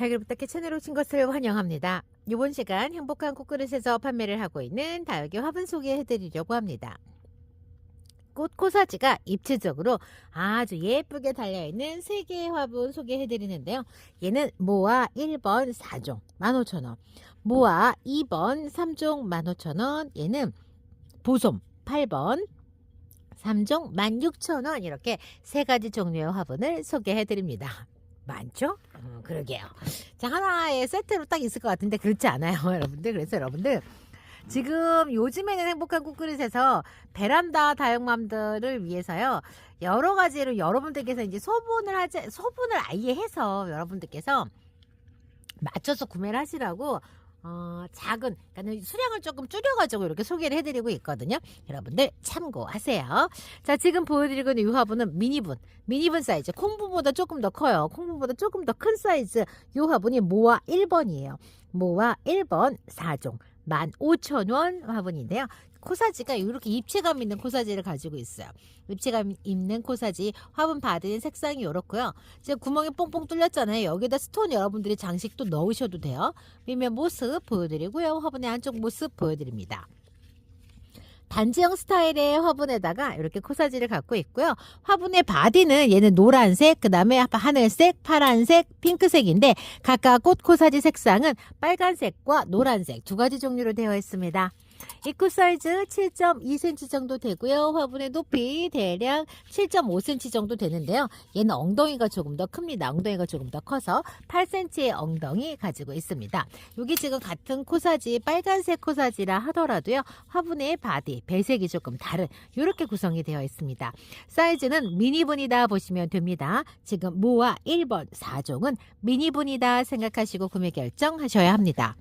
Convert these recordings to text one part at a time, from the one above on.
달걀 부탁해 채널 오신 것을 환영합니다. 이번 시간 행복한 코그릇에서 판매를 하고 있는 다육이 화분 소개해드리려고 합니다. 꽃 코사지가 입체적으로 아주 예쁘게 달려있는 세 개의 화분 소개해드리는데요. 얘는 모아 1번 4종 15,000원, 모아 2번 3종 15,000원, 얘는 보솜 8번 3종 16,000원 이렇게 세 가지 종류의 화분을 소개해드립니다. 많죠? 어, 그러게요. 자, 하나의 세트로 딱 있을 것 같은데 그렇지 않아요, 여러분들. 그래서 여러분들 지금 요즘에는 행복한 꽃그릇에서 베란다 다육맘들을 위해서요. 여러 가지로 여러분들께서 이제 소분을 하지 소분을 아예 해서 여러분들께서 맞춰서 구매를 하시라고 어, 작은 그러니까 수량을 조금 줄여가지고 이렇게 소개를 해드리고 있거든요. 여러분들 참고하세요. 자, 지금 보여드리고 있는 이 화분은 미니분, 미니분 사이즈, 콩분보다 조금 더 커요. 콩분보다 조금 더 큰 사이즈. 이 화분이 모아 1번이에요. 모아 1번 4종. 15,000원 화분인데요. 코사지가 이렇게 입체감 있는 코사지를 가지고 있어요. 입체감 있는 코사지 화분 받은 색상이 이렇고요. 지금 구멍이 뽕뽕 뚫렸잖아요. 여기다 스톤 여러분들이 장식도 넣으셔도 돼요. 밑면 모습 보여드리고요. 화분의 한쪽 모습 보여드립니다. 단지형 스타일의 화분에다가 이렇게 코사지를 갖고 있고요. 화분의 바디는 얘는 노란색, 그 다음에 하늘색, 파란색, 핑크색인데 각각 꽃 코사지 색상은 빨간색과 노란색 두 가지 종류로 되어 있습니다. 입구 사이즈 7.2cm 정도 되고요. 화분의 높이 대략 7.5cm 정도 되는데요. 얘는 엉덩이가 조금 더 큽니다. 엉덩이가 조금 더 커서 8cm의 엉덩이 가지고 있습니다. 여기 지금 같은 코사지 빨간색 코사지라 하더라도요. 화분의 바디 배색이 조금 다른 이렇게 구성이 되어 있습니다. 사이즈는 미니분이다 보시면 됩니다. 지금 모아 1번 4종은 미니분이다 생각하시고 구매 결정하셔야 합니다.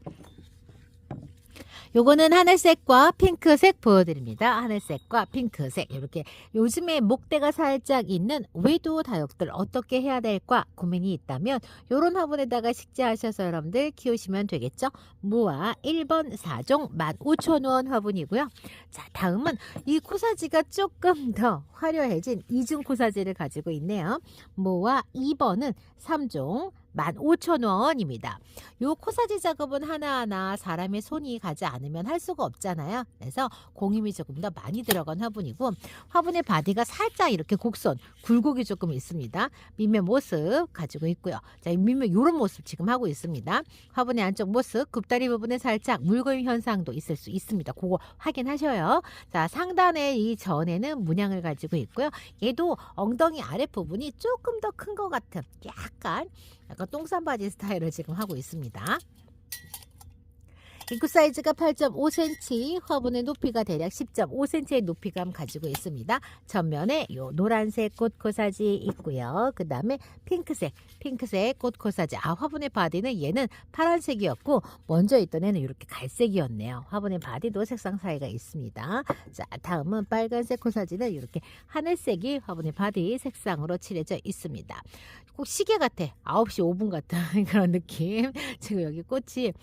요거는 하늘색과 핑크색 보여드립니다. 하늘색과 핑크색 이렇게 요즘에 목대가 살짝 있는 외도 다육들 어떻게 해야 될까 고민이 있다면 요런 화분에다가 식재하셔서 여러분들 키우시면 되겠죠. 모아 1번 4종 15,000원 화분이고요. 자 다음은 이 코사지가 조금 더 화려해진 이중 코사지를 가지고 있네요. 모아 2번은 3종 15,000원입니다. 요 코사지 작업은 하나하나 사람의 손이 가지 않으면 할 수가 없잖아요. 그래서 공임이 조금 더 많이 들어간 화분이고 화분의 바디가 살짝 이렇게 곡선, 굴곡이 조금 있습니다. 밑면 모습 가지고 있고요. 자, 밑면 요런 모습 지금 하고 있습니다. 화분의 안쪽 모습, 굽다리 부분에 살짝 물거임 현상도 있을 수 있습니다. 그거 확인하셔요. 자, 상단에 이 전에는 문양을 가지고 있고요. 얘도 엉덩이 아랫부분이 조금 더 큰 것 같은 약간 약간 똥싼 바지 스타일을 지금 하고 있습니다. 입구 사이즈가 8.5cm, 화분의 높이가 대략 10.5cm의 높이감 가지고 있습니다. 전면에 요 노란색 꽃 코사지 있고요. 그 다음에 핑크색, 핑크색 꽃 코사지. 아, 화분의 바디는 얘는 파란색이었고 먼저 있던 애는 이렇게 갈색이었네요. 화분의 바디도 색상 차이가 있습니다. 자, 다음은 빨간색 코사지는 이렇게 하늘색이 화분의 바디 색상으로 칠해져 있습니다. 꼭 시계 같아. 9시 5분 같은 그런 느낌. 지금 여기 꽃이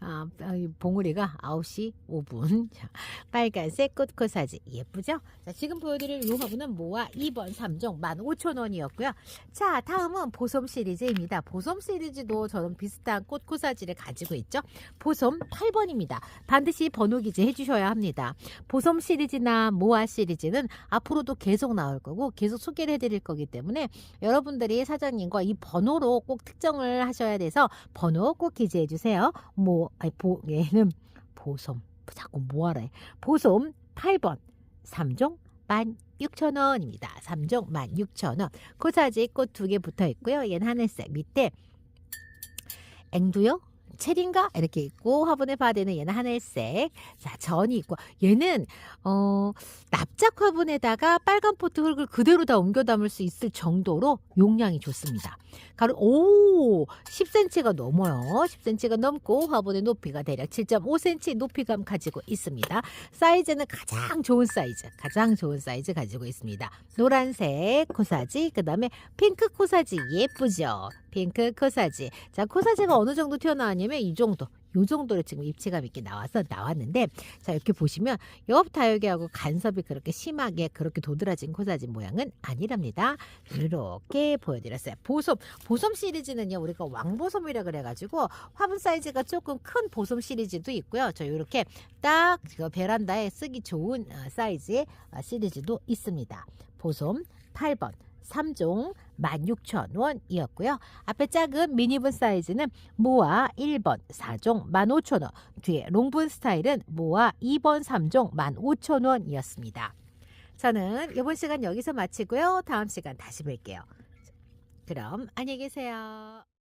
아, 이 봉우리가 9시 5분. 자, 빨간색 꽃코 사지 예쁘죠? 자, 지금 보여드릴 이 화분은 모아 2번 3종 15,000원이었고요. 자, 다음은 보솜 시리즈입니다. 보솜 시리즈도 저는 비슷한 꽃코 사지를 가지고 있죠. 보솜 8번입니다. 반드시 번호 기재 해주셔야 합니다. 보솜 시리즈나 모아 시리즈는 앞으로도 계속 나올 거고 계속 소개를 해드릴 거기 때문에 여러분들이 사장님과 이 번호로 꼭 특정을 하셔야 돼서 번호 꼭 기재해 주세요. 모, 아니, 보, 얘는 보솜. 자꾸 뭐하래. 보솜 8번. 3종 16,000원입니다. 3종 16,000원. 코사지 꽃 두 개 붙어 있고요. 얘는 하늘색. 밑에 앵두요? 체리인가? 이렇게 있고 화분의 바디는 얘는 하늘색. 자 전이 있고 얘는 어 납작 화분에다가 빨간 포트 흙을 그대로 다 옮겨 담을 수 있을 정도로 용량이 좋습니다. 가로 오 10cm가 넘어요. 10cm가 넘고 화분의 높이가 대략 7.5cm 높이감 가지고 있습니다. 사이즈는 가장 좋은 사이즈 가장 좋은 사이즈 가지고 있습니다. 노란색 코사지 그 다음에 핑크 코사지. 예쁘죠 핑크 코사지. 자, 코사지가 어느 정도 튀어나왔냐면 이 정도. 요 정도로 지금 입체감 있게 나와서 나왔는데 자 이렇게 보시면 옆 다육이하고 간섭이 그렇게 심하게 그렇게 도드라진 코사진 모양은 아니랍니다. 이렇게 보여드렸어요. 보솜 보솜 시리즈는요 우리가 왕보솜이라 그래가지고 화분 사이즈가 조금 큰 보솜 시리즈도 있고요. 저 이렇게 딱그 베란다에 쓰기 좋은 어, 사이즈의 어, 시리즈도 있습니다. 보솜 8번 3종 16,000원이었고요. 앞에 작은 미니분 사이즈는 모아 1번 4종 15,000원, 뒤에 롱분 스타일은 모아 2번 3종 15,000원이었습니다. 저는 이번 시간 여기서 마치고요. 다음 시간 다시 뵐게요. 그럼 안녕히 계세요.